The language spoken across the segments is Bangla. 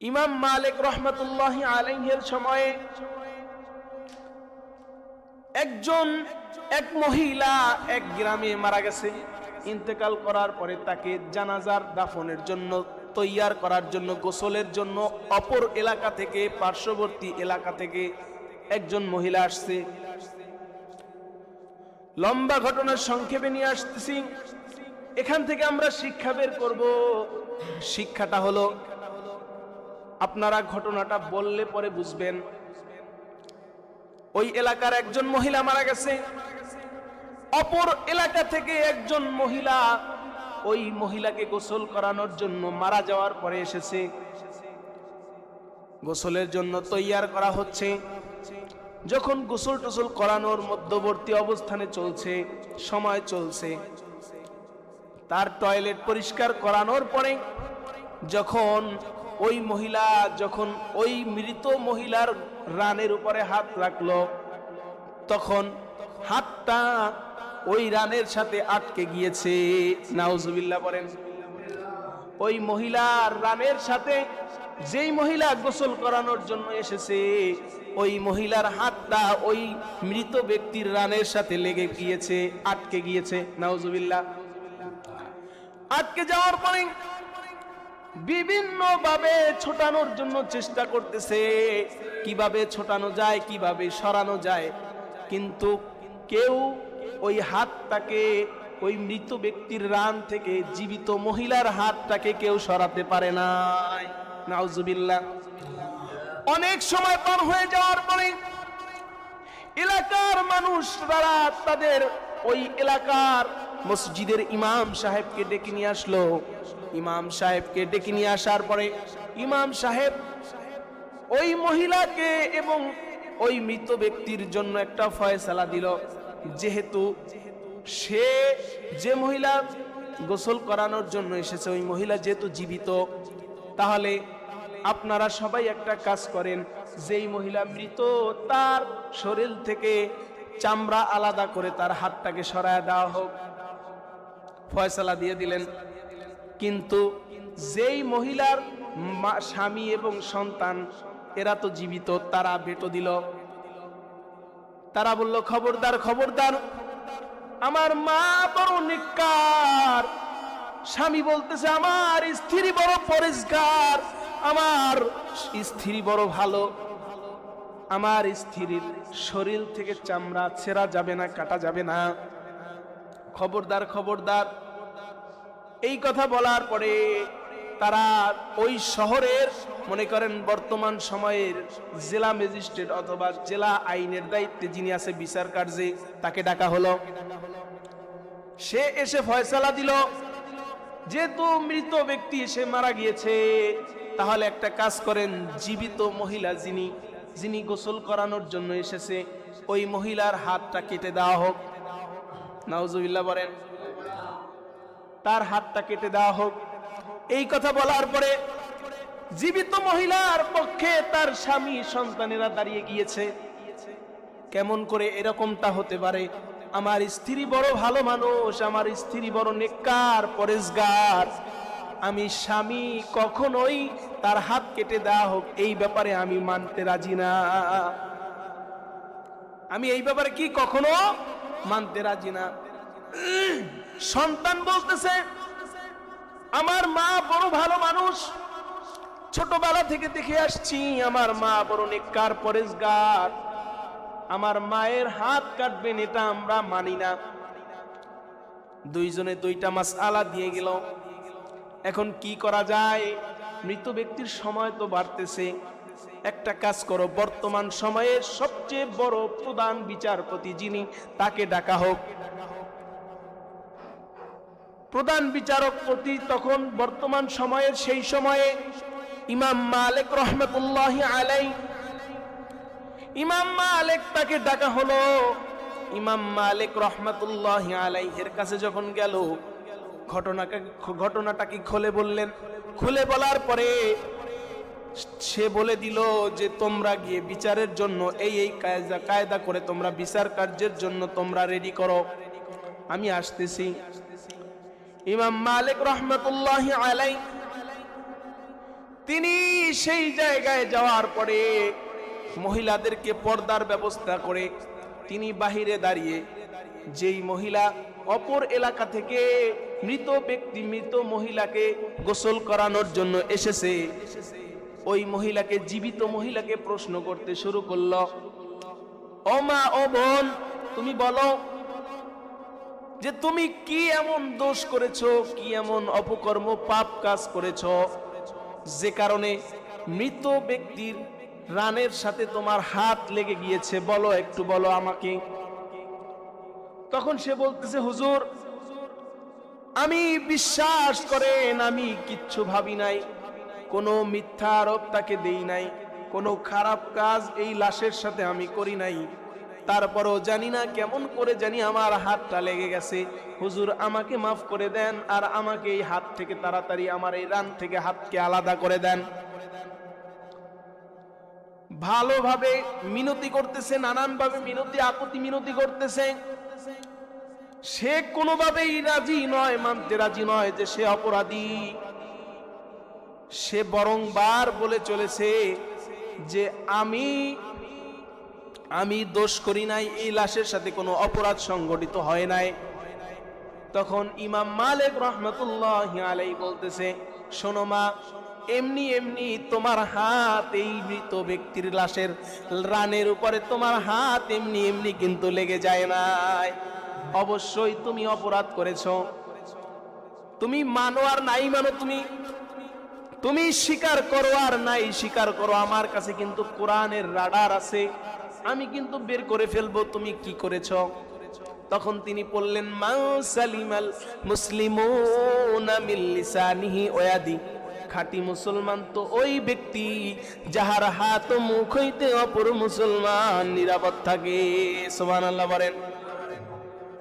ইমাম মালিক রহমতুল্লাহ আলাইহের সময়ে একজন এক মহিলা এক গ্রামে মারা গেছে। ইন্তেকাল করার পরে তাকে জানাজার দাফনের জন্য, তৈয়ার করার জন্য, গোসলের জন্য অপর এলাকা থেকে, পার্শ্ববর্তী এলাকা থেকে একজন মহিলা আসছে। লম্বা ঘটনার সংক্ষেপে নিয়ে আসতেছি। এখান থেকে আমরা শিক্ষা বের করব। শিক্ষাটা হলো আপনারা ঘটনাটা বললে পরে বুঝবেন। ওই এলাকার একজন মহিলা মারা গেছে। অপর এলাকা থেকে একজন মহিলা ওই মহিলাকে গোসল করানোর জন্য মারা যাওয়ার পরে এসেছে। গোসলের জন্য তৈয়ার করা হচ্ছে। যখন গোসল টোসল করানোর মধ্যবর্তী অবস্থানে চলছে, সময় চলছে। তার টয়লেট পরিষ্কার করানোর পরে যখন ওই মহিলা যখন ওই মৃত মহিলার রানের উপরে হাত রাখল, তখন হাতটা ওই রানের সাথে আটকে গিয়েছে। নাউজুবিল্লাহ বলেন, ওই মহিলার রানের সাথে যেই মহিলা গোসল করানোর জন্য এসেছে, ওই মহিলার হাতটা ওই মৃত ব্যক্তির রানের সাথে লেগে গিয়েছে, আটকে গিয়েছে। নাউজুবিল্লাহ। আটকে যাওয়ার পরে বিভিন্ন ভাবে ছোটানোর জন্য চেষ্টা করতেছে। কীভাবে ছোটানো যায়, কীভাবে সরানো যায়। কিন্তু কেউ ওই হাতটাকে, ওই মৃত ব্যক্তির রান থেকে, জীবিত মহিলার হাতটাকে কেউ সরাতে পারে নাই। অনেক সময় পার হয়ে যাওয়ার পরে এলাকার মানুষ তারা তাদের ওই এলাকার মসজিদের ইমাম সাহেবকে ডেকে নিয়ে আসলো। ইমাম সাহেবকে ডেকে নিয়ে আসার পরে ইমাম সাহেব ওই মহিলাকে এবং ওই মৃত ব্যক্তির জন্য একটা ফয়সালা দিল। যেহেতু সে যে মহিলা গোসল করানোর জন্য এসেছে, ওই মহিলা যেহেতু জীবিত, তাহলে আপনারা সবাই একটা কাজ করেন, যেই মহিলা মৃত, তার শরীর থেকে চামড়া আলাদা করে তার হাতটাকে সরায় দেওয়া হোক। ফয়সালা দিয়ে দিলেন। কিন্তু যেই মহিলার স্বামী এবং সন্তান, এরা তো জীবিত, তারা ভেটো দিল। তারা বলল, খবরদার খবরদার, আমার মা বড় নিকার। স্বামী বলতেছে, আমার স্ত্রী বড় পরিষ্কার, আমার স্ত্রী বড় ভালো। আমার স্ত্রীর শরীর থেকে চামড়া ছেঁড়া যাবে না, কাটা যাবে না। খবরদার খবরদার এই কথা বলার পরে তারা ওই শহরের, মনে করেন বর্তমান সময়ের জেলা ম্যাজিস্ট্রেট অথবা জেলা আইনের দায়িত্বে যিনি আছে বিচার কার্যে তাকে ডাকা হলো। সে এসে ফয়সালা দিল। যেহেতু মৃত ব্যক্তি এসে মারা গিয়েছে, তাহলে একটা কাজ করেন, জীবিত মহিলা যিনি যিনি গোসল করানোর জন্য এসেছে, ওই মহিলার হাতটা কেটে দেওয়া হোক। নাউজুবিল্লাহ বলেন তার হাতটা কেটে দেওয়া হোক। এই কথা বলার পরে জীবিত মহিলার পক্ষে তার স্বামী সন্তানেরা দাঁড়িয়ে গিয়েছে। কেমন করে এরকমটা হতে পারে? আমার স্ত্রী বড় ভালো মানুষ, আমার স্ত্রী বড় নেককার, পরেশগার। আমি স্বামী কখনোই তার হাত কেটে দেওয়া হোক, এই ব্যাপারে আমি মানতে রাজি না। আমি এই ব্যাপারে কি কখনো মানতে রাজি না? সন্তান বলতেছে, আমার মা বড় ভালো মানুষ। ছোটবেলা থেকে দেখে আসছি, আমার মা বড় নেককার পরেশগার। আমার মায়ের হাত কাটবেন এটা আমরা মানি না। দুইজনে দুইটা মাস আলা দিয়ে গেল। এখন কি করা যায়? মৃত ব্যক্তির সময় তো বাড়তেছে। একটা কাজ করো, বর্তমান সময়ের সবচেয়ে বড় প্রধান বিচারপতি যিনি, তাকে ডাকা হোক। প্রধান বিচারক বিচারকপতি তখন বর্তমান সময়ের সেই সময়ে ইমাম মালিক রহমতুল্লাহ আলাই ইমাম মালিক তাকে ডাকা হলো। ইমাম মালিক রহমতুল্লাহ আলাইহের কাছে যখন গেল, ঘটনাকে ঘটনাটা কি খুলে বললেন? খুলে বলার পরে সে বলে দিল যে, তোমরা গিয়ে বিচারের জন্য এই এই কায়দা কায়দা করে তোমরা বিচার কার্যের জন্য তোমরা রেডি করো। আমি আসতেছি। ইমাম মালিক রহমতুল্লাহ আলাই। তিনি সেই জায়গায় যাওয়ার পরে মহিলাদেরকে পর্দার ব্যবস্থা করে তিনি বাহিরে দাঁড়িয়ে যেই মহিলা অপর এলাকা থেকে মৃত ব্যক্তি, মৃত মহিলাকে গোসল করানোর জন্য এসেছে, ওই মহিলাকে, জীবিত মহিলাকে প্রশ্ন করতে শুরু করল, ও মা, ও বোন, তুমি বলো যে তুমি কি এমন দোষ করেছ, কি এমন অপকর্ম, পাপ কাজ করেছ? যে কারণে মৃত ব্যক্তির রানের সাথে তোমার হাত লেগে গিয়েছে, বলো একটু, বলো আমাকে। তখন সে বলতেছে, হুজুর, আমি বিশ্বাস করেন, আমি কিচ্ছু ভাবি নাই। কোনো মিথ্যা আরোপ তাকে দেই নাই। কোনো খারাপ কাজ এই লাশের সাথে আমি করি নাই। তারপরও জানি না কেমন করে জানি আমার হাতটা লেগে গেছে। হুজুর, আমাকে মাফ করে দেন আর আমাকে এই হাত থেকে তাড়াতাড়ি আমার এই রান থেকে হাতকে আলাদা করে দেন। ভালোভাবে মিনতি করতেছে, নানানভাবে মিনতি, আপত্তি মিনতি করতেছে। সে কোনোভাবেই রাজি নয়, মানতে রাজি নয় যে সে অপরাধী। সে বরং বার বলে চলেছে যে আমি আমি দোষ করি নাই, এই লাশের সাথে কোনো অপরাধ সংগঠিত হয় নাই। তখন ইমাম মালিক রহমতুল্লাহ আলাই বলতেছে, শোনো মা, এমনি এমনি তোমার হাত এই মৃত ব্যক্তির লাশের রানের উপরে তোমার হাত এমনি এমনি কিন্তু লেগে যায় নাই। অবশ্যই তুমি অপরাধ করেছ। তুমি মানো আর নাই মানো, তুমি তুমি স্বীকার করো আর নাই স্বীকার করো। আমার কাছে কিন্তু কোরআনের রাডার আছে। আমি কিন্তু বের করে ফেলব, তুমি কি করেছ? তখন তিনি বললেন, মা সালিমাল মুসলিমুনা মিন লিসানিহি ওয়াদি। খাঁটি মুসলমান তো ওই ব্যক্তি যাহার হাত মুখ হইতে অপর মুসলমান নিরাপদ থাকে। সুবহানাল্লাহ বলেন।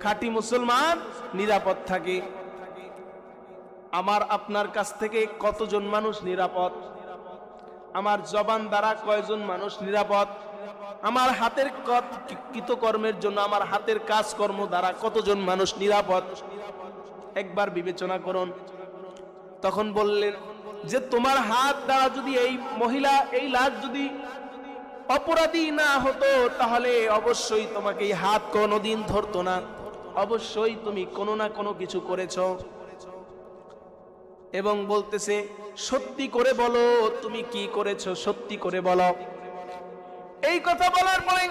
খাঁটি মুসলমান নিরাপদ থাকে। আমার আপনার কাছ থেকে কতজন মানুষ নিরাপদ? আমার জবান দ্বারা কয়জন মানুষ নিরাপদ? আমার হাতের কত- কৃতকর্মের জন্য, আমার হাতের কাজকর্ম দ্বারা কতজন মানুষ নিরাপদ? একবার বিবেচনা করুন। তখন বললেন, যে তোমার হাত দ্বারা যদি এই মহিলা, এই লাশ যদি অপরাধী না হতো, তাহলে অবশ্যই তোমাকে এই হাত কোনোদিন ধরতো না। অবশ্যই তুমি কোনো না কোনো কিছু করেছ। এবং বলতেছে, সত্যি করে বলো, তুমি কি করেছ? সত্যি করে বলো। এই কথা বলার পরে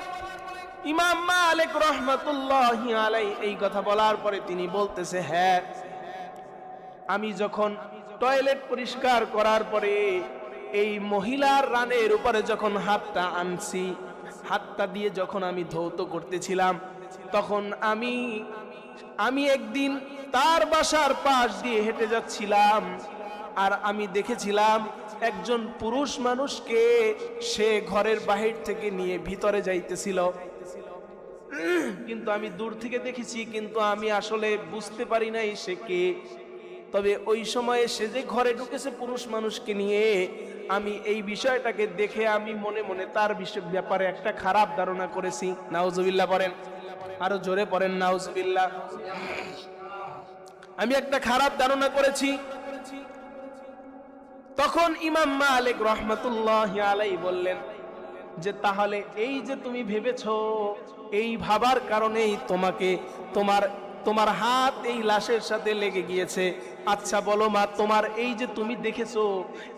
ইমাম মালিক রহমাতুল্লাহ আলাই এই কথা বলার পরে তিনি বলতেছে হ্যাঁ আমি যখন টয়লেট পরিষ্কার করার পরে এই মহিলার রানের উপরে যখন হাতটা আনছি, হাতটা দিয়ে যখন আমি ধৌত করতেছিলাম, তখন আমি আমি একদিন তার বাসার পাশ দিয়ে হেঁটে যাচ্ছিলাম আর আমি দেখেছিলাম একজন পুরুষ মানুষকে সে ঘরের বাহির থেকে নিয়ে ভিতরে যাইতেছিল। কিন্তু আমি দূর থেকে দেখেছি, কিন্তু আমি আসলে বুঝতে পারি নাই সে কে। তবে ওই সময়ে সে যে ঘরে ঢুকেছে পুরুষ মানুষকে নিয়ে, আমি এই বিষয়টাকে দেখে আমি মনে মনে তার বিষয় ব্যাপারে একটা খারাপ ধারণা করেছি। নাউজুবিল্লাহ পড়েন। আরও জোরে পড়েন, নাউজুবিল্লাহ। আমি একটা খারাপ ধারণা করেছি। তখন ইমাম মালিক রহমতুল্লাহ আলাই বললেন যে, তাহলে এই যে তুমি ভেবেছো এই ভাবার কারণেই তোমাকে তোমার তোমার হাত এই লাশের সাথে লেগে গিয়েছে আচ্ছা বলো মা, তোমার এই যে তুমি দেখেছ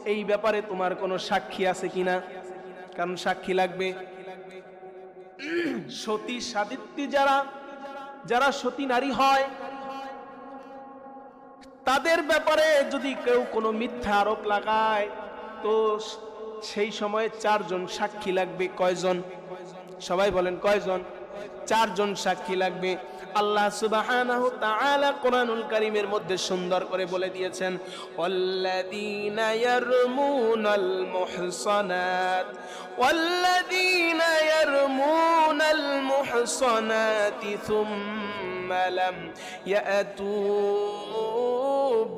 এই ব্যাপারে তোমার কোনো সাক্ষী আছে কিনা? কারণ সাক্ষী লাগবে। সতী সাদিত্যি যারা যারা সতী নারী হয় তাদের ব্যাপারে যদি কেউ কোনো মিথ্যা আরোপ লাগায়, তো সেই সময়ে চারজন সাক্ষী লাগবে। কয়জন? সবাই বলেন কয়জন? চারজন সাক্ষী লাগবে। আল্লাহ তাআলা কোরআনুল কারীমের মধ্যে সুন্দর করে বলে দিয়েছেন, ওয়াল্লাযীনা ইয়ারমুনাল মুহসানাত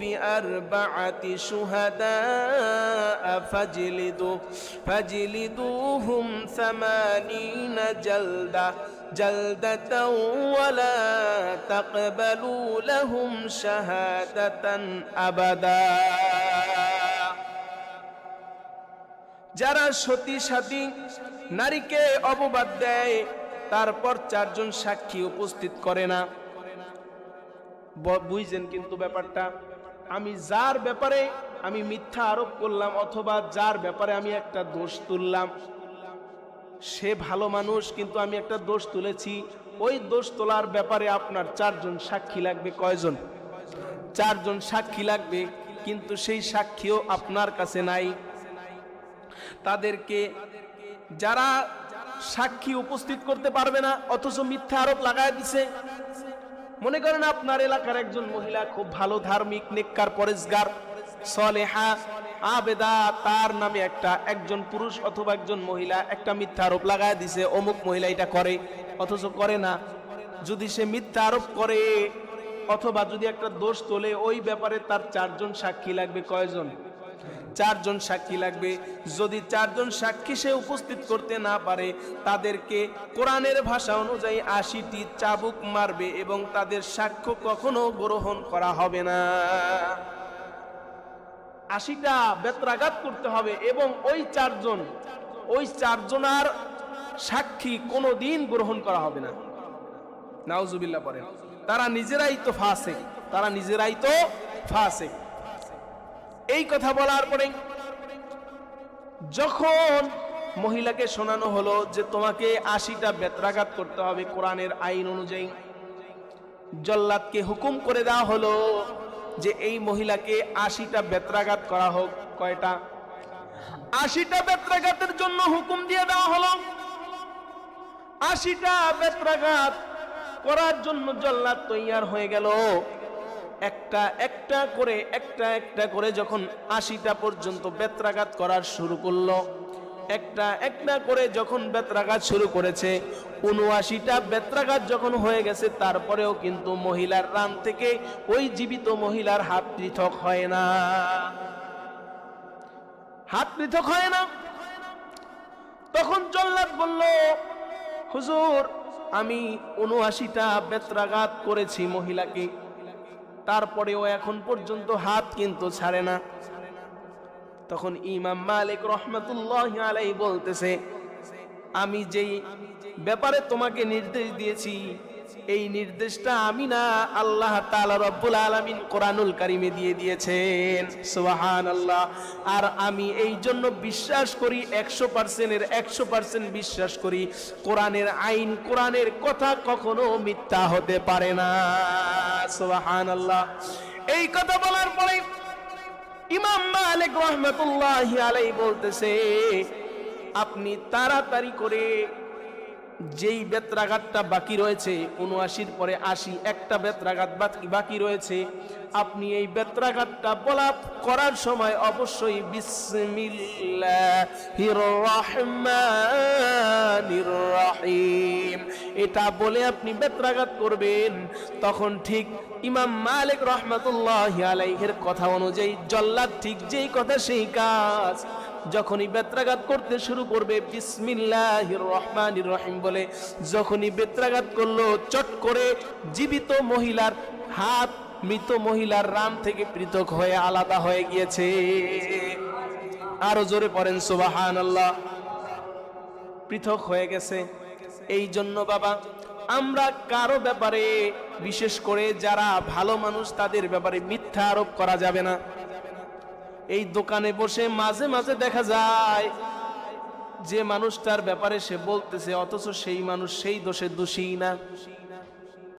بأربعة شهداء فاجلدوا فاجلدوهم ثمانين جلدة جلدة ولا تقبلوا لهم شهادة أبدا যারা সতী সাথী নারীকে অপবাদ দেয় তারপর চারজন সাক্ষী উপস্থিত করে না ব- বুঝছেন কিন্তু ব্যাপারটা? আমি যার ব্যাপারে আমি মিথ্যা আরোপ করলাম অথবা যার ব্যাপারে আমি একটা দোষ তুললাম, সে ভালো মানুষ কিন্তু আমি একটা দোষ তুলেছি। ওই দোষ তোলার ব্যাপারে আপনার চারজন সাক্ষী লাগবে, কয়জন? চারজন সাক্ষী লাগবে, কিন্তু সেই সাক্ষীও আপনার কাছে নাই। তাদেরকে যারা সাক্ষী উপস্থিত করতে পারবে না, অথচ মিথ্যা আরোপ লাগায় দিছে মনে করেন আপনার এলাকার একজন মহিলা খুব ভালো ধার্মিক, নেককার, পরেশগার, সলেহা, আবেদা, তার নামে একটা একজন পুরুষ অথবা একজন মহিলা একটা মিথ্যা আরোপ লাগায় দিছে, অমুক মহিলা এটা করে, অথচ করে না। যদি সে মিথ্যা আরোপ করে, অথবা যদি একটা দোষ তোলে, ওই ব্যাপারে তার চারজন সাক্ষী লাগবে, কয়জন? চারজন সাক্ষী লাগবে। যদি চারজন সাক্ষী সে উপস্থিত করতে না পারে, তাদেরকে কোরআনের ভাষা অনুযায়ী আশিটি চাবুক মারবে এবং তাদের সাক্ষ্য কখনো গ্রহণ করা হবে না। আশিটা বেত্রাঘাত করতে হবে এবং ওই চারজন, ওই চারজনার সাক্ষী কোনো দিন গ্রহণ করা হবে না। নাউজুবিল্লাহ পরে তারা নিজেরাই তো ফাঁসে তারা নিজেরাই তো ফাসে এই কথা বলার পরে যখন মহিলাকে শোনানো হলো যে তোমাকে আশিটা বেত্রাঘাত করতে হবে কোরআনের আইন অনুযায়ী, জল্লাদকে হুকুম করে দেওয়া হলো যে এই মহিলাকে আশিটা বেত্রাঘাত করা হোক, কয়টা? আশিটা বেত্রাঘাতের জন্য হুকুম দিয়ে দেওয়া হলো। আশিটা বেত্রাঘাত করার জন্য জল্লাদ তৈয়ার হয়ে গেল। একটা একটা করে, একটা একটা করে যখন আশিটা পর্যন্ত বেত্রাঘাত করার শুরু করল, একটা একটা করে যখন বেত্রাঘাত শুরু করেছে, উনআশিটা বেত্রাঘাত যখন হয়ে গেছে, তারপরেও কিন্তু মহিলার রান থেকে ওই জীবিত মহিলার হাত পৃথক হয় না। হাত পৃথক হয় না। তখন জল্লাদ বলল, হুজুর, আমি উনআশিটা বেত্রাঘাত করেছি মহিলাকে। তারপরেও এখন পর্যন্ত হাত কিন্তু ছাড়ে না। তখন ইমাম মালিক রহমতুল্লাহ আলাই বলতেছে, আমি যেই ব্যাপারে তোমাকে নির্দেশ দিয়েছি এই নির্দেশটা আমি না আল্লাহ তাআলা রব্বুল আলামিন কোরআনুল কারিমে দিয়ে দিয়েছেন। সুবহানাল্লাহ। আর আমি এই জন্য বিশ্বাস করি, একশো পার্সেন্টের একশো পার্সেন্ট বিশ্বাস করি, কোরআনের আইন, কোরআনের কথা কখনো মিথ্যা হতে পারে না। সুবহানাল্লাহ। এই কথা বলার পরে ইমাম মালিক রহমতুল্লাহ আলাই বলতেছে, আপনি তাড়াতাড়ি করে যেই বেত্রাঘাতটা বাকি রয়েছে, উনআশির পরে আশি, একটা বেত্রাঘাত বাকি রয়েছে। আপনি এই বেত্রাঘাতটা বলা করার সময় অবশ্যই রহিম এটা বলে আপনি বেত্রাঘাত করবেন। তখন ঠিক ইমাম মালিক রহমতুল্লাহ আলাইহের কথা অনুযায়ী, জল্লাদ ঠিক যেই কথা, সেই কাজ। যখনই বেত্রাঘাত করতে শুরু করবে, বিসমিল্লাহির রহমানির রহিম বলে, যখনই বেত্রাঘাত করল, চট করে জীবিত মহিলার হাত মৃত মহিলার রাম থেকে পৃথক হয়ে আলাদা হয়ে গিয়েছে। আরও জোরে পড়েন সুবাহান আল্লাহ পৃথক হয়ে গেছে। এই জন্য বাবা, আমরা কারও ব্যাপারে, বিশেষ করে যারা ভালো মানুষ, তাদের ব্যাপারে মিথ্যা আরোপ করা যাবে না। এই দোকানে বসে মাঝে মাঝে দেখা যায় যে মানুষটার ব্যাপারে সে বলতেছে, অথচ সেই মানুষ সেই দোষে দোষী না।